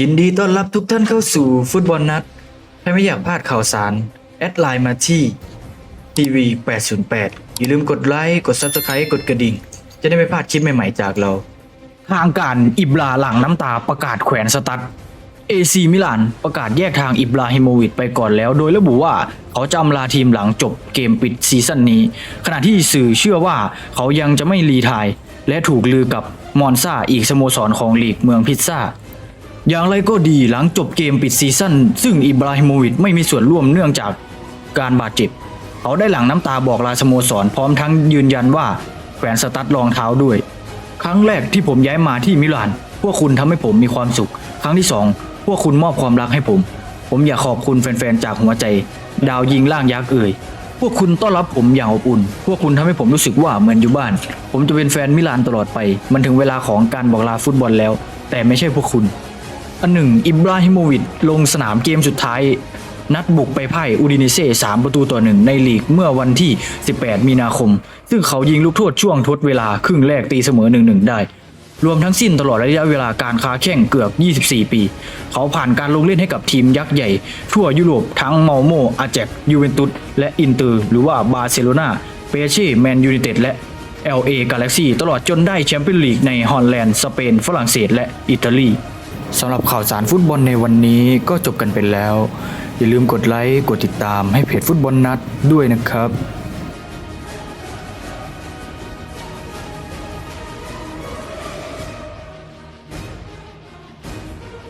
ยินดีต้อนรับทุกท่านเข้าสู่ฟุตบอลนัด ถ้าไม่อยากพลาดข่าวสาร แอดไลน์มาที่ทีวี808 อย่าลืมกดไลค์ กด Subscribe กดกระดิ่ง จะได้ไม่พลาดคลิปใหม่ ๆ จากเรา ทางการอิบราหลังน้ำตาประกาศแขวนสตัดเอซีมิลานประกาศแยกทางอิบราฮิโมวิชไปก่อนแล้ว โดยระบุว่าเขาจะอำลาทีมหลังจบเกมปิดซีซั่นนี้ ขณะที่สื่อเชื่อว่าเขายังจะไม่รีทาย และถูกลือกับมอนซาอีกสโมสรของลีกเมืองพิซซ่า อย่างไรก็ดีหลังจบเกมปิดซีซั่นซึ่งอิบราฮิโมวิชไม่มีส่วนร่วมเนื่องจากการบาดเจ็บ เขาได้หลังน้ำตาบอกลาสโมสรพร้อมทั้งยืนยันว่าแขวนสตั๊ดรองเท้าด้วย ครั้งแรกที่ผมย้ายมาที่มิลาน พวกคุณทำให้ผมมีความสุข ครั้งที่สองพวกคุณมอบความรักให้ผม ผมอยากขอบคุณแฟนๆจากหัวใจ ดาวยิงล่างยักษ์เอ่ยพวกคุณต้อนรับผมอย่างอบอุ่น พวกคุณทำให้ผมรู้สึกว่าเหมือนอยู่บ้าน ผมจะเป็นแฟนมิลานตลอดไป มันถึงเวลาของการบอกลาฟุตบอลแล้ว แต่ไม่ใช่พวกคุณ อันหนึ่งอิบราฮิโมวิชลงสนามเกมสุดท้าย นัดบุกไปพ่ายอูดินิเซ่3ประตูต่อหนึ่งในลีกเมื่อวันที่ 18 มีนาคม ซึ่งเขายิงลูกโทษช่วงทดเวลาครึ่งแรกตีเสมอ 1-1 ได้ รวมทั้งสิ้นตลอดระยะเวลาการค้าแข่งเกือบ 24 ปี เขาผ่านการลงเล่นให้กับทีมยักษ์ใหญ่ ทั่วยุโรปทั้งเมาโมอาแจกยูเวนตุสและอินเตอร์หรือว่าบาร์เซโลนาเปเช่แมนยูไนเต็ดและ LA Galaxy ตลอดจนได้แชมเปี้ยนลีกในฮอลแลนด์ สเปน ฝรั่งเศส และอิตาลี สำหรับข่าวสารฟุตบอลในวันนี้ก็จบกันไปแล้ว อย่าลืมกดไลค์กดติดตามให้เพจฟุตบอลนัดด้วยนะครับ